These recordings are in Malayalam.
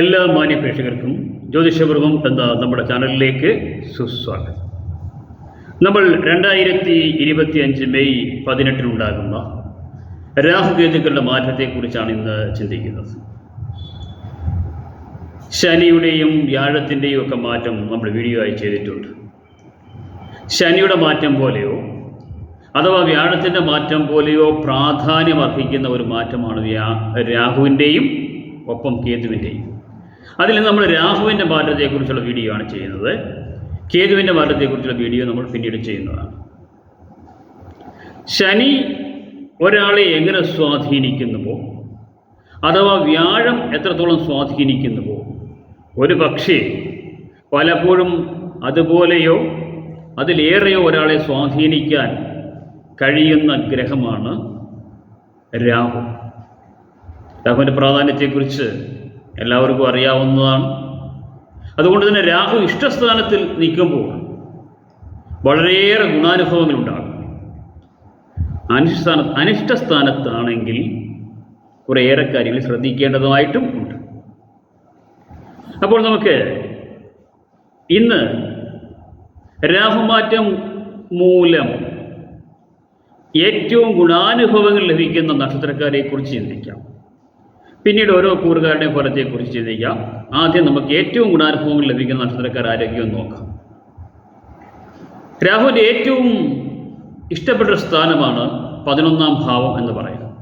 എല്ലാ മാന്യ പ്രേക്ഷകർക്കും ജ്യോതിഷപൂർവം എന്ന നമ്മുടെ ചാനലിലേക്ക് സുസ്വാഗതം. നമ്മൾ രണ്ടായിരത്തി ഇരുപത്തി അഞ്ച് മെയ് പതിനെട്ടിനുണ്ടാകുന്ന രാഹുകേതുക്കളുടെ മാറ്റത്തെക്കുറിച്ചാണ് ഇന്ന് ചിന്തിക്കുന്നത്. ശനിയുടെയും വ്യാഴത്തിന്റെയും ഒക്കെ മാറ്റം നമ്മൾ വീഡിയോ ആയി ചെയ്തിട്ടുണ്ട്. ശനിയുടെ മാറ്റം പോലെയോ അഥവാ വ്യാഴത്തിന്റെ മാറ്റം പോലെയോ പ്രാധാന്യം അർഹിക്കുന്ന ഒരു മാറ്റമാണ് രാഹുവിന്റെയും ഒപ്പം കേതുവിന്റെയും. അതിൽ നമ്മൾ രാഹുവിന്റെ മാറ്റത്തെക്കുറിച്ചുള്ള വീഡിയോ ആണ് ചെയ്യുന്നത്. കേതുവിന്റെ മാറ്റത്തെക്കുറിച്ചുള്ള വീഡിയോ നമ്മൾ പിന്നീട് ചെയ്യുന്നതാണ്. ശനി ഒരാളെ എങ്ങനെ സ്വാധീനിക്കുന്നുവോ അഥവാ വ്യാഴം എത്രത്തോളം സ്വാധീനിക്കുന്നുവോ ഒരു പക്ഷേ പലപ്പോഴും അതുപോലെയോ അതിലേറെയോ ഒരാളെ സ്വാധീനിക്കാൻ കഴിയുന്ന ഗ്രഹമാണ് രാഹു. രാഹുവിന്റെ പ്രാധാന്യത്തെക്കുറിച്ച് എല്ലാവർക്കും അറിയാവുന്നതാണ്. അതുകൊണ്ട് തന്നെ രാഹു ഇഷ്ടസ്ഥാനത്തിൽ നിൽക്കുമ്പോൾ വളരെയേറെ ഗുണാനുഭവങ്ങൾ ഉണ്ടാകും. അനിഷ്ടസ്ഥാന അനിഷ്ടസ്ഥാനത്താണെങ്കിൽ കുറേയേറെ കാര്യങ്ങൾ ശ്രദ്ധിക്കേണ്ടതുമായിട്ടും ഉണ്ട്. അപ്പോൾ നമുക്ക് ഇന്ന് രാഹുമാറ്റം മൂലം ഏറ്റവും ഗുണാനുഭവങ്ങൾ ലഭിക്കുന്ന നക്ഷത്രക്കാരെ കുറിച്ച് ചിന്തിക്കാം. പിന്നീട് ഓരോ കൂറുകാരുടെയും ഫലത്തെക്കുറിച്ച് ചിന്തിക്കാം. ആദ്യം നമുക്ക് ഏറ്റവും ഗുണാനുഭവങ്ങൾ ലഭിക്കുന്ന നക്ഷത്രക്കാർ ആരോഗ്യം നോക്കാം. രാഹുവിന്റെ ഏറ്റവും ഇഷ്ടപ്പെട്ട സ്ഥാനമാണ് പതിനൊന്നാം ഭാവം എന്ന് പറയുന്നത്.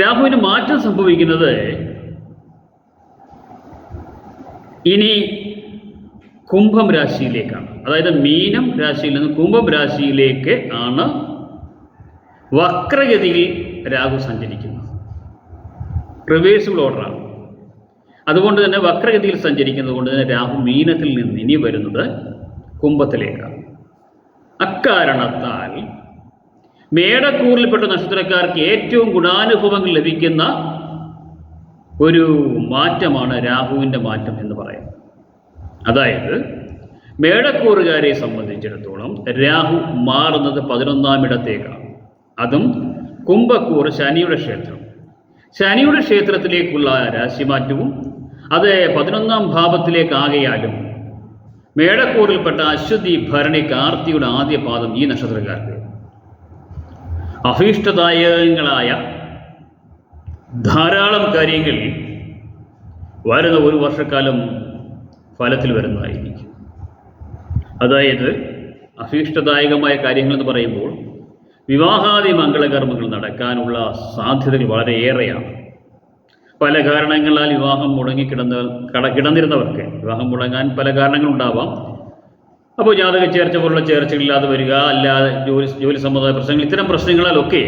രാഹുവിന് മാറ്റം സംഭവിക്കുന്നത് ഇനി കുംഭം രാശിയിലേക്കാണ്. അതായത് മീനം രാശിയിൽ നിന്ന് കുംഭം രാശിയിലേക്ക് ആണ് വക്രഗതിയിൽ രാഹു സഞ്ചരിക്കുന്നത്. റിവേഴ്സിബിൾ ഓർഡറാണ് അതുകൊണ്ട് തന്നെ വക്രഗതിയിൽ സഞ്ചരിക്കുന്നത് കൊണ്ട് തന്നെ രാഹു മീനത്തിൽ നിന്ന് ഇനി വരുന്നത് കുംഭത്തിലേക്കാണ് അക്കാരണത്താൽ മേടക്കൂറിൽപ്പെട്ട നക്ഷത്രക്കാർക്ക് ഏറ്റവും ഗുണാനുഭവങ്ങൾ ലഭിക്കുന്ന ഒരു മാറ്റമാണ് രാഹുവിന്റെ മാറ്റം എന്ന് പറയുന്നത്. അതായത് മേടക്കൂറുകാരെ സംബന്ധിച്ചിടത്തോളം രാഹു മാറുന്നത് പതിനൊന്നാം ഇടത്തേക്കാണ്. അതും കുംഭക്കൂർ ശനിയുടെ ക്ഷേത്രം ശനിയുടെ ക്ഷേത്രത്തിലേക്കുള്ള രാശിമാറ്റവും അത് പതിനൊന്നാം ഭാവത്തിലേക്കാകയാലും മേടക്കൂറിൽപ്പെട്ട അശ്വതി ഭരണി കാർത്തിയുടെ ആദ്യ പാദം ഈ നക്ഷത്രക്കാർക്ക്. അഭീഷ്ടദായകങ്ങളായ ധാരാളം കാര്യങ്ങൾ വരുന്ന ഒരു വർഷക്കാലം ഫലത്തിൽ വരുന്നതായിരിക്കും. അതായത് അഭീഷ്ടദായകമായ കാര്യങ്ങളെന്ന് പറയുമ്പോൾ വിവാഹാദി മംഗളകർമ്മങ്ങൾ നടക്കാനുള്ള സാധ്യതകൾ വളരെയേറെയാണ്. പല കാരണങ്ങളാൽ വിവാഹം മുടങ്ങിക്കിടന്ന കട കിടന്നിരുന്നവർക്ക് വിവാഹം മുടങ്ങാൻ പല കാരണങ്ങളുണ്ടാവാം. അപ്പോൾ ജാതക ചേർച്ച പോലുള്ള ചേർച്ചകളില്ലാതെ വരിക അല്ലാതെ ജോലി ജോലി സംബന്ധമായ പ്രശ്നങ്ങൾ ഇത്തരം പ്രശ്നങ്ങളാലൊക്കെ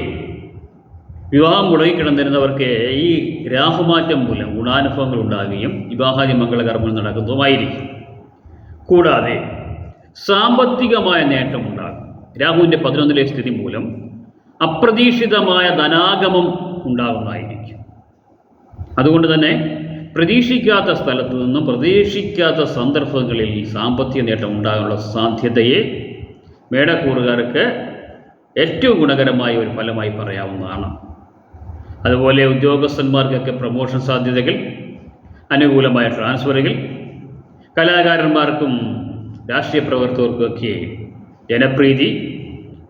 വിവാഹം മുടങ്ങിക്കിടന്നിരുന്നവർക്ക് ഈ രാഹുമാറ്റം മൂലം ഗുണാനുഭവങ്ങൾ ഉണ്ടാകുകയും വിവാഹാദി മംഗളകർമ്മങ്ങൾ നടക്കുന്നതുമായിരിക്കും. കൂടാതെ സാമ്പത്തികമായ നേട്ടം ഉണ്ടാകും. രാഹുവിന്റെ പതിനൊന്നിലെ സ്ഥിതി മൂലം അപ്രതീക്ഷിതമായ ധനാഗമം ഉണ്ടാകുന്നതായിരിക്കും. അതുകൊണ്ട് തന്നെ പ്രതീക്ഷിക്കാത്ത സ്ഥലത്തു നിന്നും പ്രതീക്ഷിക്കാത്ത സന്ദർഭങ്ങളിൽ സാമ്പത്തിക നേട്ടം ഉണ്ടാകാനുള്ള സാധ്യതയെ മേടക്കൂറുകാർക്ക് ഏറ്റവും ഗുണകരമായ ഒരു ഫലമായി പറയാവുന്നതാണ്. അതുപോലെ ഉദ്യോഗസ്ഥന്മാർക്കൊക്കെ പ്രൊമോഷൻ സാധ്യതകൾ അനുകൂലമായ ട്രാൻസ്ഫറുകൾ കലാകാരന്മാർക്കും രാഷ്ട്രീയ പ്രവർത്തകർക്കൊക്കെ ജനപ്രീതി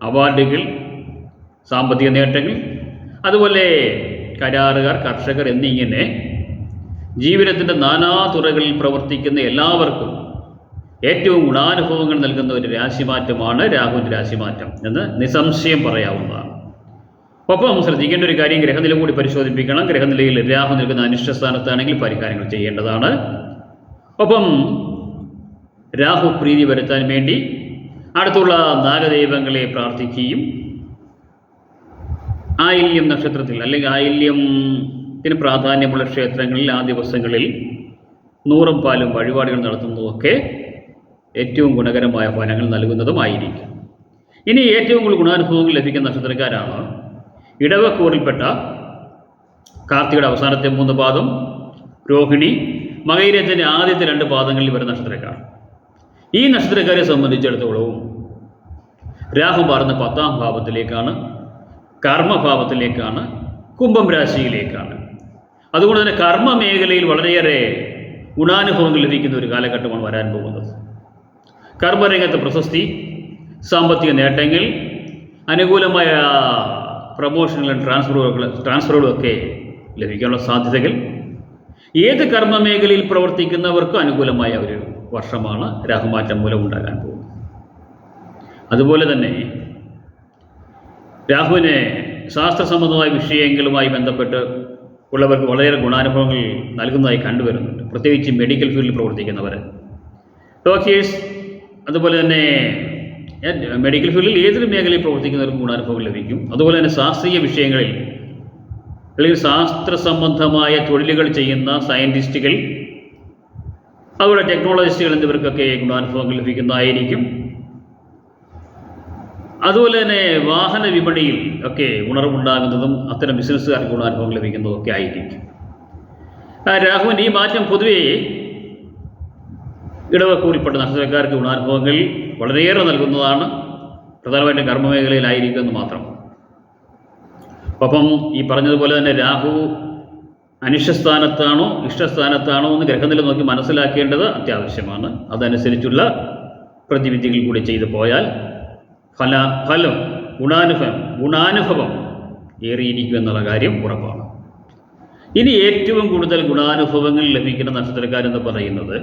അവാർഡുകൾ സാമ്പത്തിക നേട്ടങ്ങൾ അതുപോലെ കരാറുകാർ കർഷകർ എന്നിങ്ങനെ ജീവിതത്തിന്റെ നാനാ തുറകളിൽ പ്രവർത്തിക്കുന്ന എല്ലാവർക്കും ഏറ്റവും ഗുണാനുഭവങ്ങൾ നൽകുന്ന ഒരു രാശിമാറ്റമാണ് രാഹുവിന്റെ രാശിമാറ്റം എന്ന് നിസംശയം പറയാവുന്നതാണ്. ഒപ്പം ശ്രദ്ധിക്കേണ്ട ഒരു കാര്യം ഗ്രഹനില കൂടി പരിശോധിപ്പിക്കണം. ഗ്രഹനിലയിൽ രാഹു നിൽക്കുന്ന അനിഷ്ടസ്ഥാനത്താണെങ്കിൽ പരിഹാരങ്ങൾ ചെയ്യേണ്ടതാണ്. ഒപ്പം രാഹു പ്രീതി വരുത്താൻ വേണ്ടി അടുത്തുള്ള നാഗദൈവങ്ങളെ പ്രാർത്ഥിക്കുകയും ആയില്യം നക്ഷത്രത്തിൽ അല്ലെങ്കിൽ ആയില്യത്തിന് പ്രാധാന്യമുള്ള ക്ഷേത്രങ്ങളിൽ ആ ദിവസങ്ങളിൽ നൂറും പാലും വഴിപാടുകൾ നടത്തുന്നതൊക്കെ ഏറ്റവും ഗുണകരമായ ഫലങ്ങൾ നൽകുന്നതുമായിരിക്കും ഇനി ഏറ്റവും കൂടുതൽ ഗുണാനുഭവങ്ങൾ ലഭിക്കുന്ന നക്ഷത്രക്കാരാണ് ഇടവക്കൂറിൽപ്പെട്ട കാർത്തികയുടെ അവസാനത്തെ മൂന്ന് പാദം രോഹിണി മകൈരത്തിന്റെ ആദ്യത്തെ രണ്ട് പാദങ്ങളിൽ വരുന്ന നക്ഷത്രക്കാർ. ഈ നക്ഷത്രക്കാരെ സംബന്ധിച്ചിടത്തോളവും രാഹു പാർന്ന പത്താം ഭാവത്തിലേക്കാണ് കർമ്മഭാവത്തിലേക്കാണ് കുംഭം രാശിയിലേക്കാണ്. അതുകൊണ്ട് തന്നെ കർമ്മ മേഖലയിൽ വളരെയേറെ ഗുണാനുഭവങ്ങൾ ലഭിക്കുന്ന ഒരു കാലഘട്ടമാണ് വരാൻ പോകുന്നത്. കർമ്മരംഗത്തെ പ്രശസ്തി സാമ്പത്തിക നേട്ടങ്ങൾ അനുകൂലമായ പ്രമോഷനുകളും ട്രാൻസ്ഫറുകൾ ട്രാൻസ്ഫറുകളും ഒക്കെ ലഭിക്കാനുള്ള സാധ്യതകൾ. ഏത് കർമ്മ മേഖലയിൽ പ്രവർത്തിക്കുന്നവർക്കും അനുകൂലമായ ഒരു വർഷമാണ് രാഹുമാറ്റം മൂലം ഉണ്ടാകാൻ പോകുന്നത്. അതുപോലെ തന്നെ രാഹുവിനെ ശാസ്ത്രസംബന്ധമായ വിഷയങ്ങളുമായി ബന്ധപ്പെട്ട് ഉള്ളവർക്ക് വളരെയേറെ ഗുണാനുഭവങ്ങൾ നൽകുന്നതായി കണ്ടുവരുന്നുണ്ട്. പ്രത്യേകിച്ച് മെഡിക്കൽ ഫീൽഡിൽ പ്രവർത്തിക്കുന്നവർ. ഡോക്ടേഴ്സ് അതുപോലെ തന്നെ മെഡിക്കൽ ഫീൽഡിൽ ഏതൊരു മേഖലയിൽ പ്രവർത്തിക്കുന്നവർക്കും ഗുണാനുഭവം ലഭിക്കും. അതുപോലെ തന്നെ ശാസ്ത്രീയ വിഷയങ്ങളിൽ അല്ലെങ്കിൽ ശാസ്ത്ര സംബന്ധമായ തൊഴിലുകൾ ചെയ്യുന്ന സയന്റിസ്റ്റുകൾ അതുപോലെ ടെക്നോളജിസ്റ്റുകൾ എന്നിവർക്കൊക്കെ ഗുണാനുഭവങ്ങൾ ലഭിക്കുന്നതായിരിക്കും അതുപോലെ തന്നെ വാഹന വിപണിയിൽ ഒക്കെ ഉണർവുണ്ടാകുന്നതും അത്തരം ബിസിനസ്സുകാർക്ക് ഗുണാനുഭവം ലഭിക്കുന്നതും ഒക്കെ ആയിരിക്കും. രാഹുവിന്റെ ഈ മാറ്റം പൊതുവേ ഇടവക്കൂറിൽപ്പെട്ട നക്ഷത്രക്കാർക്ക് ഗുണാനുഭവങ്ങൾ വളരെയേറെ നൽകുന്നതാണ്. പ്രധാനമായിട്ടും കർമ്മമേഖലയിലായിരിക്കുമെന്ന് മാത്രം. അപ്പം ഈ പറഞ്ഞതുപോലെ തന്നെ രാഹു അനിഷ്ടസ്ഥാനത്താണോ ഇഷ്ടസ്ഥാനത്താണോ എന്ന് ഗ്രഹനില നോക്കി മനസ്സിലാക്കേണ്ടത് അത്യാവശ്യമാണ്. അതനുസരിച്ചുള്ള പ്രതിവിധികൾ കൂടി ചെയ്തു പോയാൽ ഫല ഫലം ഗുണാനുഭവം ഗുണാനുഭവം ഏറിയിരിക്കും എന്നുള്ള കാര്യം ഉറപ്പാണ്. ഇനി ഏറ്റവും കൂടുതൽ ഗുണാനുഭവങ്ങൾ ലഭിക്കുന്ന നക്ഷത്രക്കാരെന്ന് പറയുന്നത്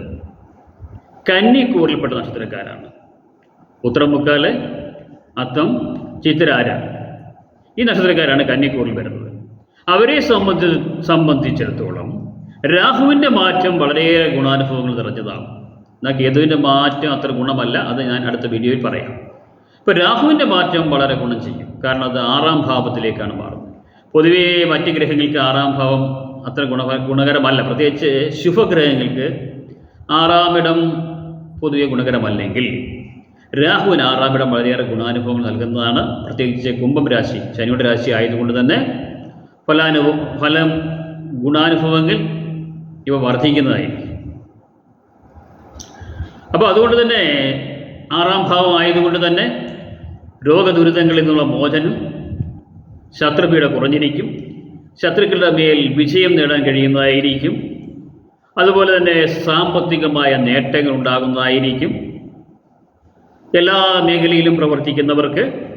കന്നിക്കൂറിൽപ്പെട്ട നക്ഷത്രക്കാരാണ്. ഉത്തരമുക്കാൽ അത്തം ചിത്തരാര ഈ നക്ഷത്രക്കാരാണ് കന്നിക്കൂറിൽ വരുന്നത്. അവരെ സംബന്ധി സംബന്ധിച്ചിടത്തോളം രാഹുവിന്റെ മാറ്റം വളരെയേറെ ഗുണാനുഭവങ്ങൾ നിറഞ്ഞതാണ്. എന്നാൽ കേതുവിന്റെ മാറ്റം അത്ര ഗുണമല്ല അത് ഞാൻ അടുത്ത വീഡിയോയിൽ പറയാം. ഇപ്പോൾ രാഹുവിന്റെ മാറ്റം വളരെ ഗുണം ചെയ്യും. കാരണം അത് ആറാം ഭാവത്തിലേക്കാണ് മാറുന്നത്. പൊതുവേ മറ്റ് ഗ്രഹങ്ങൾക്ക് ആറാം ഭാവം അത്ര ഗുണ ഗുണകരമല്ല. പ്രത്യേകിച്ച് ശുഭഗ്രഹങ്ങൾക്ക് ആറാമിടം പൊതുവെ ഗുണകരമല്ലെങ്കിൽ രാഹുവിന് ആറാമിടം വളരെയേറെ ഗുണാനുഭവങ്ങൾ നൽകുന്നതാണ്. പ്രത്യേകിച്ച് കുംഭം രാശി ശനിയുടെ രാശി ആയതുകൊണ്ട് തന്നെ ഫലാനുഭവ ഫലം ഗുണാനുഭവങ്ങൾ ഇവ വർദ്ധിക്കുന്നതായിരിക്കും. അപ്പോൾ അതുകൊണ്ട് തന്നെ ആറാം ഭാവം ആയതുകൊണ്ട് തന്നെ രോഗദുരിതങ്ങളിൽ നിന്നുള്ള മോചനം ശത്രുപീഠ കുറഞ്ഞിരിക്കും. ശത്രുക്കളുടെ മേൽ വിജയം നേടാൻ കഴിയുന്നതായിരിക്കും. അതുപോലെ തന്നെ സാമ്പത്തികമായ നേട്ടങ്ങൾ ഉണ്ടാകുന്നതായിരിക്കും. എല്ലാ മേഖലയിലും പ്രവർത്തിക്കുന്നവർക്ക്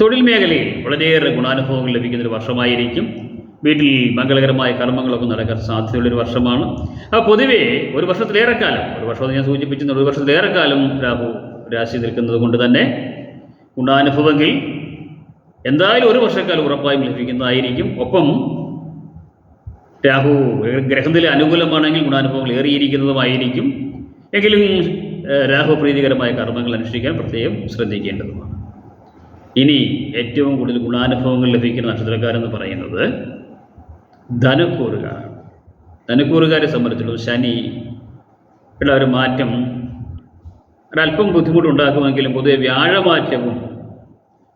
തൊഴിൽ മേഖലയിൽ വളരെയേറെ ഗുണാനുഭവങ്ങൾ ലഭിക്കുന്ന ഒരു വർഷമായിരിക്കും. വീട്ടിൽ മംഗളകരമായ കർമ്മങ്ങളൊക്കെ നടക്കാൻ സാധ്യതയുള്ളൊരു വർഷമാണ്. അപ്പോൾ പൊതുവേ ഒരു വർഷത്തിലേറെ കാലം ഒരു വർഷം ഞാൻ സൂചിപ്പിച്ചിരുന്ന ഒരു വർഷത്തിലേറെ കാലം രാഹു രാശി നിൽക്കുന്നത് കൊണ്ട് തന്നെ ഗുണാനുഭവങ്ങൾ എന്തായാലും ഒരു വർഷക്കാലം ഉറപ്പായും ലഭിക്കുന്നതായിരിക്കും. ഒപ്പം രാഹു ഗ്രഹത്തിലെ അനുകൂലമാണെങ്കിൽ ഗുണാനുഭവങ്ങൾ ഏറിയിരിക്കുന്നതുമായിരിക്കും. എങ്കിലും രാഹു പ്രീതികരമായ കർമ്മങ്ങൾ അനുഷ്ഠിക്കാൻ പ്രത്യേകം ശ്രദ്ധിക്കേണ്ടതുമാണ്. ഇനി ഏറ്റവും കൂടുതൽ ഗുണാനുഭവങ്ങൾ ലഭിക്കുന്ന നക്ഷത്രക്കാരെന്ന് പറയുന്നത് ധനക്കൂറുകാരാണ് ധനക്കൂറുകാരെ സംബന്ധിച്ചുള്ളത് ശനി ഉള്ള ഒരു മാറ്റം ഒരല്പം ബുദ്ധിമുട്ടുണ്ടാക്കുമെങ്കിലും പൊതുവെ വ്യാഴമാറ്റവും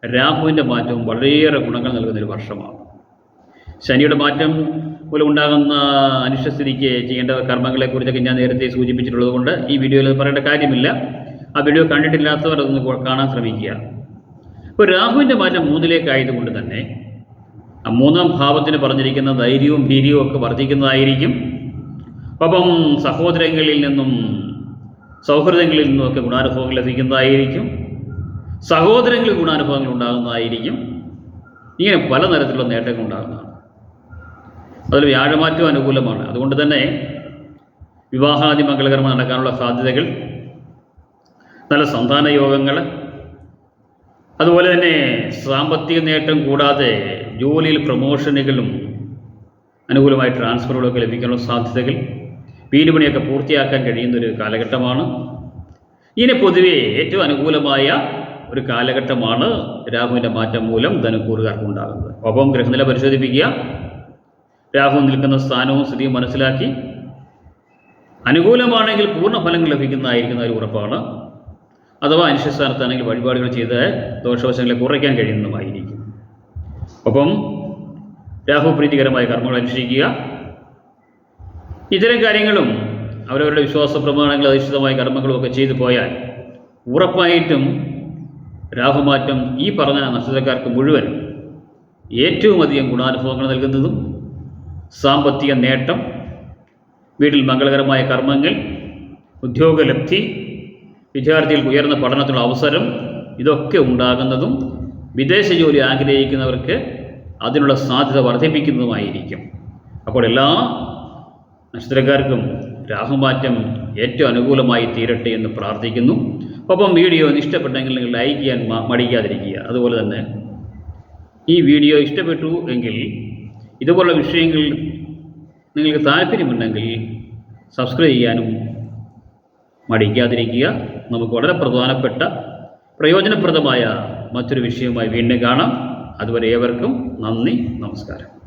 രാഹുവിന്റെ മാറ്റവും വളരെയേറെ ഗുണങ്ങൾ നൽകുന്ന ഒരു വർഷമാണ്. ശനിയുടെ മാറ്റം മൂലം ഉണ്ടാകുന്ന അനിഷ്ടസ്ഥിതിക്ക് ചെയ്യേണ്ട കർമ്മങ്ങളെക്കുറിച്ചൊക്കെ ഞാൻ നേരത്തെ സൂചിപ്പിച്ചിട്ടുള്ളത് കൊണ്ട് ഈ വീഡിയോയിൽ പറയേണ്ട കാര്യമില്ല. ആ വീഡിയോ കണ്ടിട്ടില്ലാത്തവർ അതൊന്ന് കാണാൻ ശ്രമിക്കുക. ഇപ്പോൾ രാഹുവിന്റെ മാറ്റം മൂന്നിലേക്കായതുകൊണ്ട് തന്നെ ആ മൂന്നാം ഭാവത്തിന് പറഞ്ഞിരിക്കുന്ന ധൈര്യവും ഭീര്യവും ഒക്കെ വർദ്ധിക്കുന്നതായിരിക്കും. ഒപ്പം സഹോദരങ്ങളിൽ നിന്നും സൗഹൃദങ്ങളിൽ നിന്നുമൊക്കെ ഗുണാനുഭവങ്ങൾ ലഭിക്കുന്നതായിരിക്കും. സഹോദരങ്ങളിൽ ഗുണാനുഭവങ്ങൾ ഉണ്ടാകുന്നതായിരിക്കും. ഇങ്ങനെ പല തരത്തിലുള്ള നേട്ടങ്ങൾ ഉണ്ടാകുന്നതാണ്. അതിൽ വ്യാഴമാറ്റം അനുകൂലമാണ്. അതുകൊണ്ട് തന്നെ വിവാഹാദി മംഗളകർമ്മം നടക്കാനുള്ള സാധ്യതകൾ നല്ല സന്താന യോഗങ്ങൾ അതുപോലെ തന്നെ സാമ്പത്തിക നേട്ടം കൂടാതെ ജോലിയിൽ പ്രൊമോഷനുകളും അനുകൂലമായി ട്രാൻസ്ഫറുകളൊക്കെ ലഭിക്കാനുള്ള സാധ്യതകൾ വീട് പണിയൊക്കെ പൂർത്തിയാക്കാൻ കഴിയുന്ന ഒരു കാലഘട്ടമാണ്. ഇനി പൊതുവെ ഏറ്റവും അനുകൂലമായ ഒരു കാലഘട്ടമാണ് രാഹുവിന്റെ മാറ്റം മൂലം ധനക്കൂറുകാർക്ക് ഉണ്ടാകുന്നത്. ഒപ്പം ഗ്രഹനില പരിശോധിപ്പിക്കുക. രാഹു നിൽക്കുന്ന സ്ഥാനവും സ്ഥിതിയും മനസ്സിലാക്കി. അനുകൂലമാണെങ്കിൽ പൂർണ ഫലങ്ങൾ ലഭിക്കുന്നതായിരിക്കുന്ന ഒരു ഉറപ്പാണ്. അഥവാ അനിഷ്ടസ്ഥാനത്താണെങ്കിൽ വഴിപാടുകൾ ചെയ്ത് ദോഷവശങ്ങളെ കുറയ്ക്കാൻ കഴിയുന്നതുമായിരിക്കും. ഒപ്പം രാഹുപ്രീതികരമായ കർമ്മങ്ങൾ അനുഷ്ഠിക്കുക. ഇത്തരം കാര്യങ്ങളും അവരവരുടെ വിശ്വാസ പ്രമാണങ്ങൾ അധിഷ്ഠിതമായ കർമ്മങ്ങളും ഒക്കെ ചെയ്തു പോയാൽ ഉറപ്പായിട്ടും രാഹുമാറ്റം ഈ പറഞ്ഞ നക്ഷത്രക്കാർക്ക് മുഴുവൻ ഏറ്റവും അധികം ഗുണാനുഭവങ്ങൾ നൽകുന്നതും സാമ്പത്തിക നേട്ടം വീട്ടിൽ മംഗളകരമായ കർമ്മങ്ങൾ ഉദ്യോഗലബ്ധി വിദ്യാർത്ഥികൾക്ക് ഉയർന്ന പഠനത്തിനുള്ള അവസരം ഇതൊക്കെ ഉണ്ടാകുന്നതും വിദേശ ജോലി ആഗ്രഹിക്കുന്നവർക്ക് അതിനുള്ള സാധ്യത വർദ്ധിപ്പിക്കുന്നതുമായിരിക്കും. അപ്പോൾ എല്ലാ നക്ഷത്രക്കാർക്കും രാഹുമാറ്റം ഏറ്റവും അനുകൂലമായി തീരട്ടെ എന്ന് പ്രാർത്ഥിക്കുന്നു. ഒപ്പം വീഡിയോ ഇഷ്ടപ്പെട്ടെങ്കിൽ നിങ്ങൾ ലൈക്ക് ചെയ്യാൻ മടിക്കാതിരിക്കുക. അതുപോലെ തന്നെ ഈ വീഡിയോ ഇഷ്ടപ്പെട്ടു എങ്കിൽ ഇതുപോലുള്ള വിഷയങ്ങൾ നിങ്ങൾക്ക് താല്പര്യമുണ്ടെങ്കിൽ സബ്സ്ക്രൈബ് ചെയ്യാനും മടിക്കാതിരിക്കുക. നമുക്ക് വളരെ പ്രധാനപ്പെട്ട പ്രയോജനപ്രദമായ മറ്റൊരു വിഷയവുമായി വീണ്ടും കാണാം. അതുവരെ ഏവർക്കും നന്ദി നമസ്കാരം.